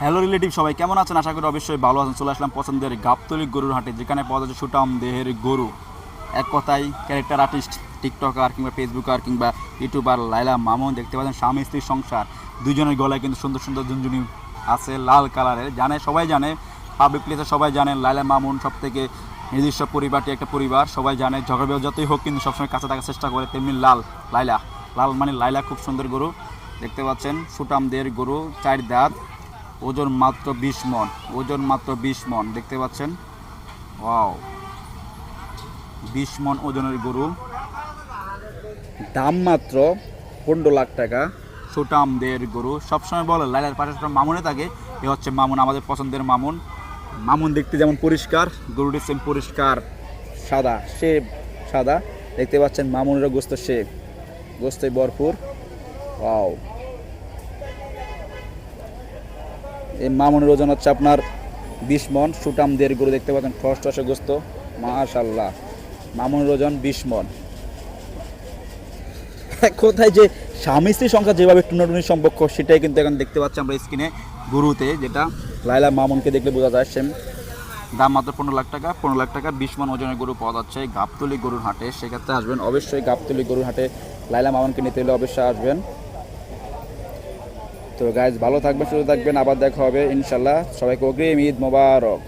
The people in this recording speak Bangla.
হ্যালো রিলেটিভ সবাই কেমন আছেন? আশা করি অবশ্যই ভালো আছেন। চলে আসলাম পছন্দের গাবতলি গরুর হাটে, যেখানে পাওয়া যাচ্ছে সুটাম দেহের গরু। এক কথায় ক্যারেক্টার আর্টিস্ট টিকটকার কিংবা ফেসবুকার কিংবা ইউটিউবার লাইলা মামুন, দেখতে পাচ্ছেন স্বামী স্ত্রীর সংসার। দুজনের গলায় কিন্তু সুন্দর সুন্দর ঝুনঝুনি আছে, লাল কালারের। জানে, সবাই জানে পাবলিক প্লেসে সবাই জানে লাইলা মামুন সব থেকে নিজস্ব পরিবারটি একটা পরিবার। সবাই জানে, ঝগড়া যতই হোক, কিন্তু সবসময় কাছে থাকার চেষ্টা করে তেমনি লাল লাইলা লাল মানে লাইলা খুব সুন্দর গরু। দেখতে পাচ্ছেন সুটামদের গরু, চার দাঁত। ওজন মাত্র বিশ মন, ওজন মাত্র বিশ মন, দেখতে পাচ্ছেন? ওয়াও। বিশ মন ওজনের গরু। দাম মাত্র পনেরো লাখ টাকা। সুটামদের গরু। সবসময় বলে, লাইলার পাশে মামুনে থাকে। এ হচ্ছে মামুন, আমাদের পছন্দের মামুন। মামুন দেখতে যেমন পরিষ্কার, গরুটি সেম পরিষ্কার, সাদা, সে সাদা। দেখতে পাচ্ছেন মামুনেরও গোস্ত সে, গোস্তই ভরপুর। ওয়াও। এই মামুনের ওজন হচ্ছে আপনার বিশ মন সুটাম দের গরু দেখতে পাচ্ছেন ঠসে গোস্ত মাশাল্লাহ মামুনের ওজন বিশ মন কোথায় যে স্বামী স্ত্রী সংখ্যা যেভাবে টুনাটুনির সম্পর্ক, সেটাই কিন্তু এখন দেখতে পাচ্ছি আমরা স্ক্রিনে গুরুতে, যেটা লাইলা মামুনকে দেখলে বোঝা যায় সেম দাম মাত্র পনেরো লাখ টাকা। পনেরো লাখ টাকা বিশ মন ওজনের গরু পাওয়া যাচ্ছে গাবতলি গরুর হাটে। সেক্ষেত্রে আসবেন অবশ্যই গাবতলি গরুর হাটে লাইলা মামুনকে নিতে হলে অবশ্যই আসবেন। তো গাইজ ভালো থাকবেন সুস্থ থাকবেন আবার দেখা হবে ইনশাল্লাহ সবাইকে অগ্রিম ঈদ মোবারক।